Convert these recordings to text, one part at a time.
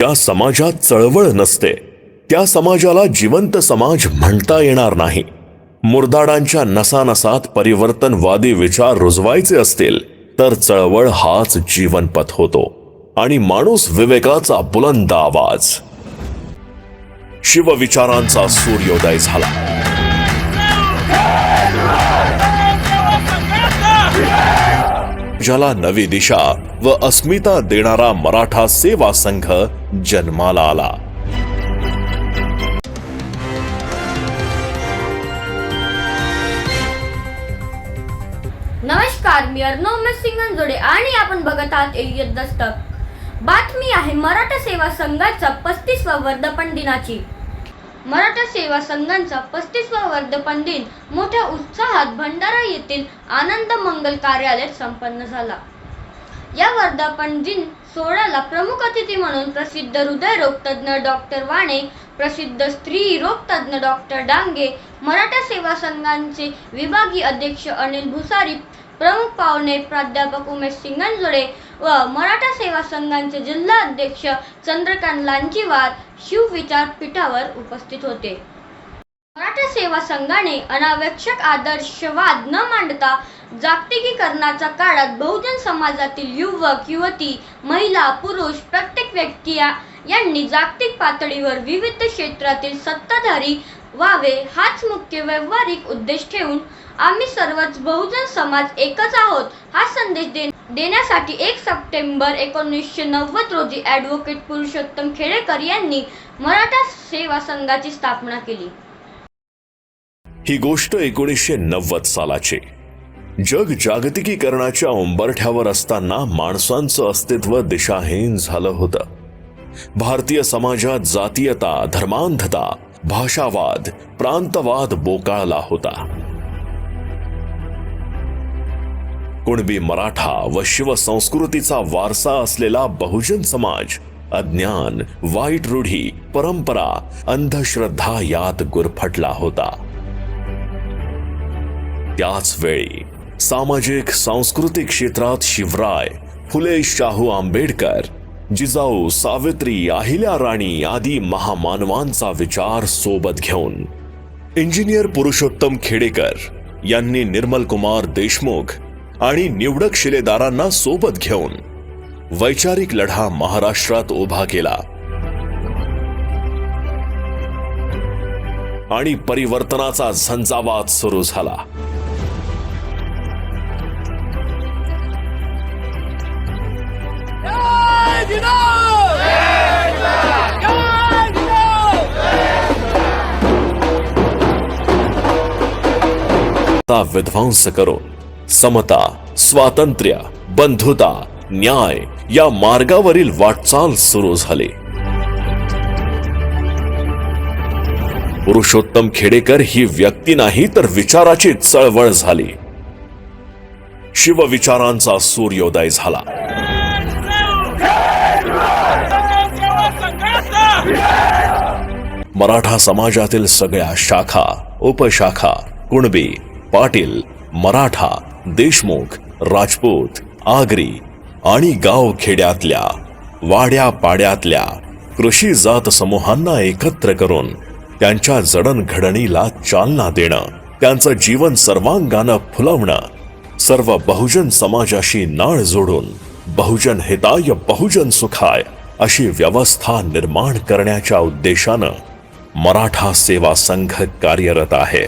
त्या समाजात चळवळ नसते. त्या समाजाला जिवंत समाज म्हणता येणार नाही. मुर्दाडांच्या नसानसात परिवर्तनवादी विचार रुजवायचे असतील तर चळवळ हाच जीवनपथ होतो. आणि माणूस विवेकाचा बुलंद आवाज. शिवविचारांचा सूर्योदय झाला. ज्याला नवी दिशा व अस्मिता देणारा मराठा सेवा संघ जन्माला आला. नमस्कार मी अर्णव सिंगनजोडे आणि आपण बघत आहात एलियत दस्तक. बातमी आहे मराठा सेवा संघाचा पस्तीसवा वर्धापन दिनाची. मराठा सेवा संघांचा पस्तीसवा वर्धपन दिन. मोठ्या उत्साहात भंडारा येथील आनंद मंगल कार्यालयात संपन्न झाला. या वर्धापन दिन सोहळ्याला प्रमुख अतिथी म्हणून प्रसिद्ध हृदयरोग तज्ज्ञ डॉक्टर वाणे प्रसिद्ध स्त्री रोग तज्ज्ञ डॉक्टर डांगे मराठा सेवा संघांचे विभागीय अध्यक्ष अनिल भुसारी प्रमुख पाहुणे प्राध्यापक उमेश सिंगनजोडे व मराठा सेवा संघांचे जिल्हा अध्यक्ष चंद्रकांत लांजीवार शिवविचारपीठावर उपस्थित होते. मराठा सेवा संघाने अनावश्यक आदर्शवाद न मांडता जागतिकीकरणाच्या काळात बहुजन समाजातील युवक युवती महिला पुरुष प्रत्येक व्यक्ती यांनी जागतिक पातळीवर विविध क्षेत्रातील सत्ताधारी व्हावे हाच मुख्य व्यावहारिक उद्देश ठेवून आम्ही सर्वच बहुजन समाज एकच आहोत हा संदेश देणे देण्यासाठी एक सप्टेंबर एकोणीसशे नव्वद रोजी ॲडव्होकेट पुरुषोत्तम खेडेकर यांनी मराठा सेवा संघाची स्थापना केली. ही गोष्ट एकोणीसशे नव्वद सालाची. जग जागतिकीकरणाच्या उंबरठ्यावर असताना माणसांचं अस्तित्व दिशाहीन झालं होतं. भारतीय समाजात जातीयता धर्मांधता भाषावाद प्रांतवाद बोकाळला होता. कुणबी मराठा व शिवसंस्कृतीचा वारसा असलेला बहुजन समाज अज्ञान वाईट रूढी परंपरा अंधश्रद्धा यात गुरफटला होता. त्याच वेळी सामाजिक सांस्कृतिक क्षेत्रात शिवराय फुले शाहू आंबेडकर जिजाऊ सावित्री अहिल्या राणी आदी महामानवांचा विचार सोबत घेऊन इंजिनियर पुरुषोत्तम खेडेकर यांनी निर्मल कुमार देशमुख आणि निवडक शिलेदारांना सोबत घेऊन वैचारिक लढा महाराष्ट्रात उभा केला. आणि परिवर्तनाचा झंझावात सुरू झाला. ता विध्वंस करो समता स्वातंत्र्य बंधुता न्याय या मार्गावरील वाटचाल सुरू झाली. पुरुषोत्तम खेडेकर ही व्यक्ती नाही तर विचाराची चळवळ झाली. शिवविचारांचा सूर्योदय झाला. मराठा समाजातील सगळ्या शाखा उपशाखा कुणबी पाटील मराठा देशमुख राजपूत आगरी आणि गाव खेड्यातल्या वाड्या पाड्यातल्या कृषी जात समूहांना एकत्र करून त्यांच्या जडणघडणीला चालना देणं त्यांचं जीवन सर्वांगानं फुलवणं सर्व बहुजन समाजाशी नाळ जोडून बहुजन हिताय बहुजन सुखाय अशी व्यवस्था निर्माण करण्याच्या उद्देशानं मराठा सेवा संघ कार्यरत आहे.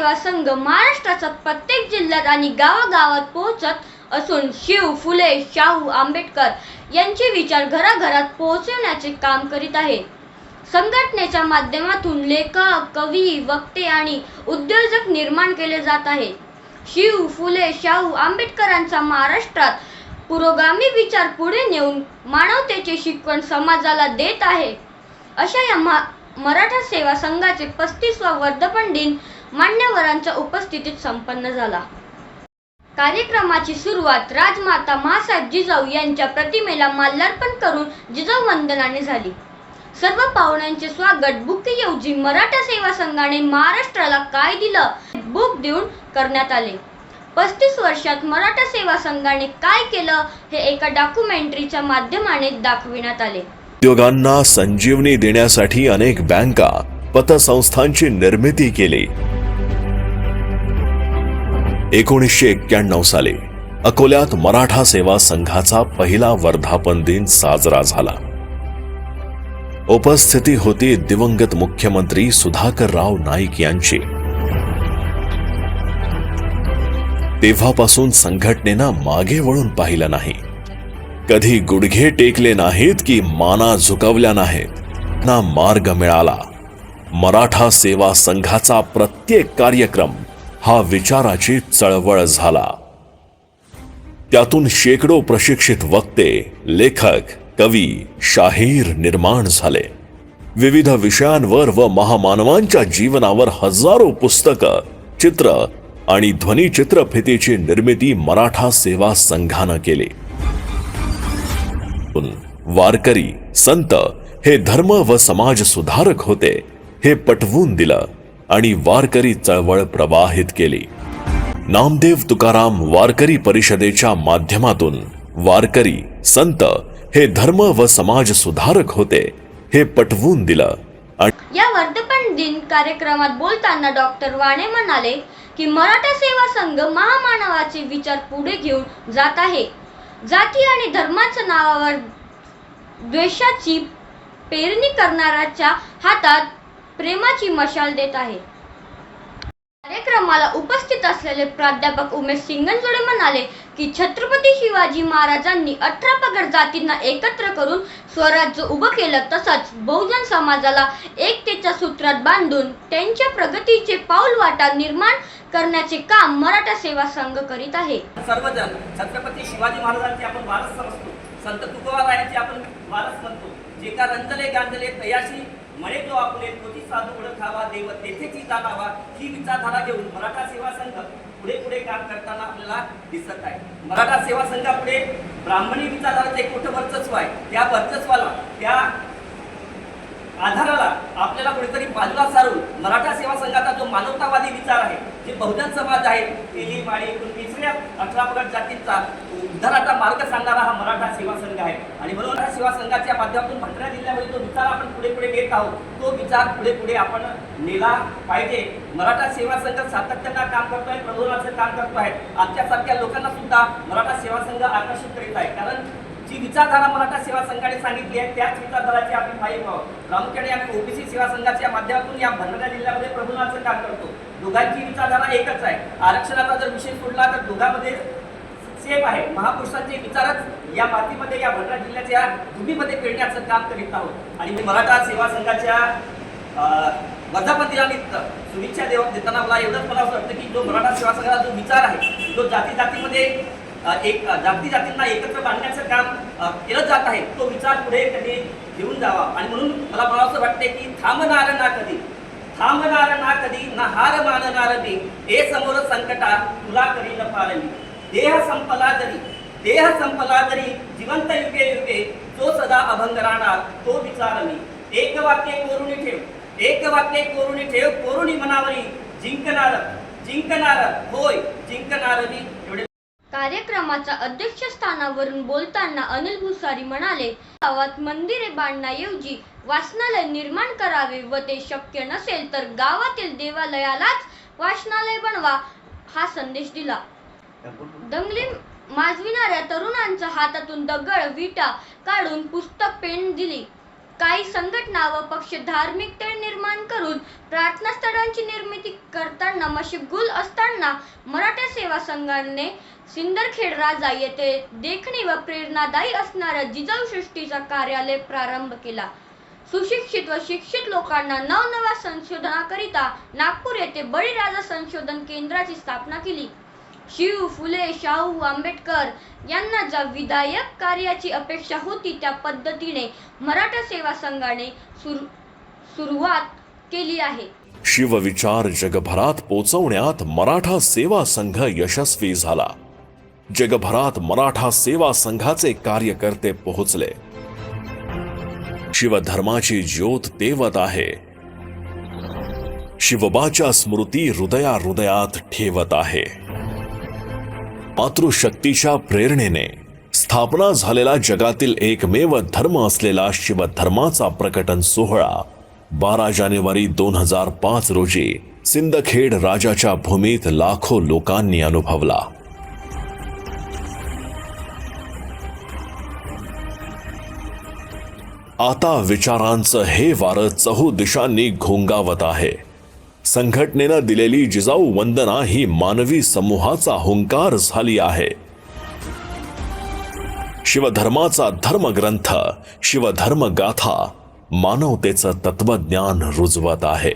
सेवा संघ महाराष्ट्राचा प्रत्येक जिल्ह्यात आणि गावागावात पोहोचत असून शिव फुले शाहू आंबेडकर यांचे विचार घराघरात पोहोचवण्याचे काम करीत आहे संघटनेच्या माध्यमातून लेखक कवी वक्ते आणि उद्योजक निर्माण केले जात आहे. शिव फुले शाहू आंबेडकरांचा महाराष्ट्रात पुरोगामी विचार पुढे नेऊन मानवतेचे शिकवण समाजाला देत आहे. अशा या मराठा सेवा संघाचे पस्तीसवा वर्धपन दिन मान्यवरांच्या उपस्थितीत संपन्न झाला. कार्यक्रमाची सुरुवात राजमाता महासाहेब जिजाऊ यांच्या प्रतिमेला माल्यार्पण करून जिजाऊ वंदनाने झाली. सर्व पाहुण्यांचे स्वागत बुकेऐवजी मराठा सेवा संघाने महाराष्ट्राला काय दिलं बुक देऊन करण्यात आले. पस्तीस वर्षात मराठा सेवा संघाने काय केलं हे एका डॉक्युमेंटरीच्या माध्यमाने दाखविण्यात आले. उद्योगांना संजीवनी देण्यासाठी अनेक बँका पतसंस्थांची निर्मिती केली. एकोणीसशे एक्क्याण्णव साली अकोल्यात मराठा सेवा संघाचा पहिला वर्धापन दिन साजरा झाला. उपस्थिती होती दिवंगत मुख्यमंत्री सुधाकरराव नाईक यांची. तेव्हापासून संघटनेनं मागे वळून पाहिलं नाही. कधी गुडघे टेकले नाहीत की माना झुकवल्या नाहीत ना मार्ग मिळाला. मराठा सेवा संघाचा प्रत्येक कार्यक्रम हा विचाराची चळवळ झाला. त्यातून शेकडो प्रशिक्षित वक्ते लेखक कवी शाहीर निर्माण झाले. विविध विषयांवर व महामानवांच्या जीवनावर हजारो पुस्तकं चित्र आणि ध्वनिचित्रफितीची निर्मिती मराठा सेवा संघानं केली. वारकरी संत हे धर्म व समाज सुधारक होते हे पटवून दिलं. आणि वारकरी चळवळ प्रवाहित केली. नामदेव तुकाराम वारकरी परिषदेच्या माध्यमातून वारकरी संत हे धर्म व समाज सुधारक होते हे पटवून दिलं. या वर्धपन दिन कार्यक्रमात बोलताना डॉक्टर वाणे म्हणाले की मराठा सेवा संघ महामानवाचे विचार पुढे घेऊन जात आहे. जाती आणि धर्माच्या नावावर द्वेषाची पेरणी करणाऱ्याच्या हातात प्रेमाची मशाल देत आहे. कार्यक्रमाला उपस्थित असलेले प्राध्यापक उमेश सिंगनजोडे म्हणाले की छत्रपती शिवाजी महाराजांनी अठरा पगड जातींना एकत्र करून स्वराज्य उभं केलं तसंच बहुजन समाजाला एकतेच्या सूत्रात बांधून त्यांच्या प्रगतीचे पाऊल वाटा निर्माण करण्याचे काम मराठा सेवा संघ करीत आहे. सर्वजण छत्रपती शिवाजी महाराजांचे आपण वारस समजतो. संत तुकोबारायांचे आपण वारस म्हणतो. जे का रंजले गांजले तयाशी म्हणे जो आपले कोटी साधू ओळखावा देव तेथेची जाणावा ही विचारधारा घेऊन मराठा सेवा संघ पुढे पुढे काम करताना आपल्याला दिसत आहे. मराठा सेवा संघापुढे ब्राह्मणी विचारधाराचं एक मोठं वर्चस्व आहे. त्या वर्चस्वाला त्या आधाराला आपल्याला कुठेतरी बाजूला सारून मराठा सेवा संघाचा जो मानवतावादी विचार आहे जे बहुजन समाज आहे तेली माळी कुणबी सगळ्या अठरा पगड जातींचा उद्धाराचा मार्ग सांगणारा हा मराठा सेवा संघ आहे. आणि म्हणून सेवा संघाच्या माध्यमातून भंडारा जिल्ह्यामध्ये जो विचार आपण पुढे पुढे घेत आहोत तो विचार पुढे पुढे आपण नेला पाहिजे. मराठा सेवा संघ सातत्यानं काम करतोय प्रबोधनाचं काम करतो आहे आमच्यासारख्या लोकांना सुद्धा मराठा सेवा संघ आकर्षित करीत आहे. कारण जी विचारधारा मराठा सेवा संघाने सांगितली आहे त्याच विचारधाराची आम्ही माहीत व्हावं प्रामुख्याने आम्ही ओबीसी सेवा संघाच्या माध्यमातून या भंडारा जिल्ह्यामध्ये प्रबोधनाचं काम करतो. दोघांची विचारधारा एकच आहे. आरक्षणाचा जर विषय सोडला तर दोघांमध्ये सेम आहे. महापुरुषांचे विचारच या मातीमध्ये या भंडारा जिल्ह्याच्या भूमीमध्ये पेरण्याचं काम करीत आहोत. आणि मी मराठा सेवा संघाच्या अं, वर्धापन दिनानिमित्त शुभेच्छा देव देताना मला एवढंच मला असं वाटतं की जो मराठा सेवा संघाचा जो विचार आहे जो जाती जातीमध्ये एक जाती जातींना एकत्र बांधण्याचं काम केलं जात आहे तो विचार पुढे कधी घेऊन जावा. आणि म्हणून मला मला असं वाटते की थांबणार ना कधी? थांबणार ना कधी? ना हार मानणार मी. हे समोर संकटा तुला करी न पारवी देह संपला जरी देह संपला जरी जिवंत युगे युगे तो सदा अभंग राहणार तो विचार मी एक वाक्य कोरुणी ठेव एक वाक्य कोरुणी ठेव कोरुणी मनावरी जिंकणार जिंकणार होय जिंकणार मी एवढे कार्यक्रमाच्या अध्यक्षस्थानावरून बोलताना अनिल भुसारी म्हणाले गावात मंदिरे बांधण्याऐवजी वाचनालय निर्माण करावे व ते शक्य नसेल तर गावातील देवालयालाच वाचनालय बनवा हा संदेश दिला दंगली माजविणाऱ्या तरुणांच्या हातातून दगड विटा काढून पुस्तक पेन दिली. काही संघटना व पक्ष धार्मिक तेळ निर्माण करून प्रार्थनास्थळांची निर्मिती करताना मशिबगुल असताना मराठा सेवा संघाने सिंदरखेड राजा येथे देखणी व प्रेरणादायी असणाऱ्या जिजाऊ सृष्टीचा कार्यालय प्रारंभ केला. सुशिक्षित व शिक्षित लोकांना नवनव्या संशोधनाकरिता नागपूर येथे बळीराजा संशोधन केंद्राची स्थापना केली. शिव फुले शाहू आंबेडकर यांना ज्या विधायक कार्याची अपेक्षा होती त्या पद्धतीने मराठा सेवा संघाने सुरुवात केली आहे. शिवविचार जगभरात पोचवण्यात मराठा सेवा संघ यशस्वी झाला. जगभरात मराठा सेवा संघाचे कार्यकर्ते पोहोचले. शिवधर्माची ज्योत तेवत आहे. शिवबाच्या स्मृती हृदया हृदयात ठेवत आहे. मातृशक्तीच्या प्रेरणेने. स्थापना झालेला जगातील एकमेव धर्म असलेला शिवधर्माचा प्रकटन सोहळा. बारा जानेवारी दोन हजार पाच रोजी सिंदखेड राजाच्या भूमीत लाखो लोकांनी अनुभवला. आता विचारांचं हे वारं चहू दिशांनी घोंगावत आहे. संघटनेनं दिलेली जिजाऊ वंदना ही मानवी समूहाचा हुंकार झाली आहे. शिवधर्माचा धर्मग्रंथ शिवधर्म गाथा मानवतेचं तत्वज्ञान रुजवत आहे.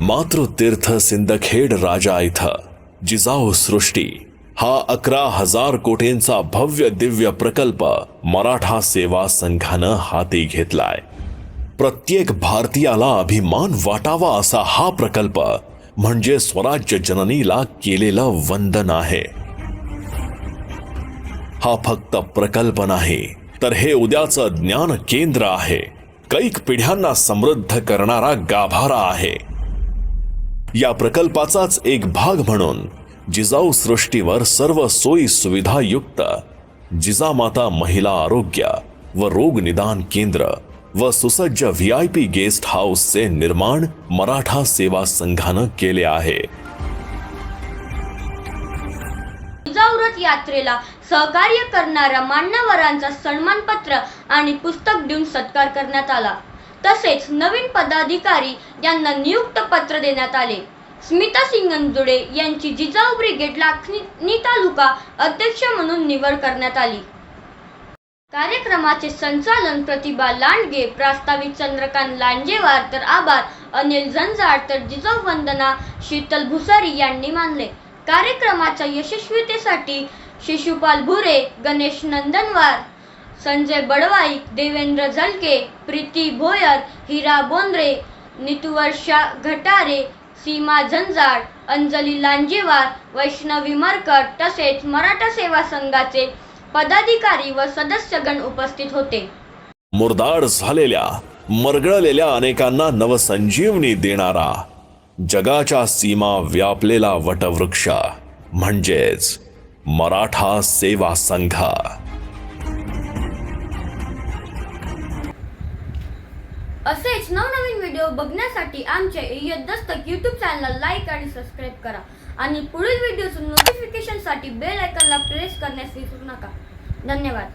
मातृतीर्थ सिंदखेड राजा इथं जिजाऊ सृष्टी हा अकरा हजार कोटींचा भव्य दिव्य प्रकल्प मराठा सेवा संघानं हाती घेतलाय. प्रत्येक भारतीयाला अभिमान वाटावा असा हा प्रकल्प म्हणजे स्वराज्य जननीला केलेलं वंदन आहे. हा फक्त प्रकल्प नाही तर हे उद्याचं ज्ञान केंद्र आहे. कैक पिढ्यांना समृद्ध करणारा गाभारा आहे. या प्रकल्पाचाच एक भाग म्हणून जिजाऊ सृष्टीवर सर्व सोयी सुविधायुक्त जिजामाता महिला आरोग्य व रोग निदान केंद्र व सुसज्ज व्ही आय पी गेस्ट हाऊसचे निर्माण मराठा सेवा संघानं केले आहे. यात्रेला सहकार्य करणाऱ्या मान्यवरांचा सन्मानपत्र आणि पुस्तक देऊन सत्कार करण्यात आला. तसेच नवीन पदाधिकारी यांना नियुक्त पत्र देण्यात आले. स्मिता सिंगंजुडे यांची जिजाऊ ब्रिगेड लाखनी तालुका अध्यक्ष म्हणून निवड करण्यात आली. कार्यक्रमाचे संचालन प्रतिभा लांडगे प्रास्ताविक चंद्रकांत लांजेवार तर आभार अनिल झंझाड तर जिजाऊ वंदना शीतल भुसारी यांनी मानले. कार्यक्रमाच्या यशस्वीतेसाठी शिशुपाल भुरे गणेश नंदनवार संजय बडवाईक देवेंद्र झलके प्रीती भोयर हिरा बोंद्रे नितुवर्षा घटारे सीमा झंझाड अंजली लांजेवार वैष्णवी मरकट तसेच मराठा सेवा संघाचे पदाधिकारी व सदस्यगण उपस्थित होते. मुरदाड झालेल्या मरगळलेल्या अनेकांना नवसंजीवनी देणारा जगाच्या सीमा व्यापलेला वटवृक्ष म्हणजेच मराठा सेवा संघ. असेच नवनवीन व्हिडिओ बघण्यासाठी आमच्या इयत यूट्यूब चॅनलला लाईक आणि सबस्क्राईब करा. आणि पुढील व्हिडिओचं नोटिफिकेशनसाठी बेल आयकॉनला प्रेस करण्यास विसरू नका. धन्यवाद.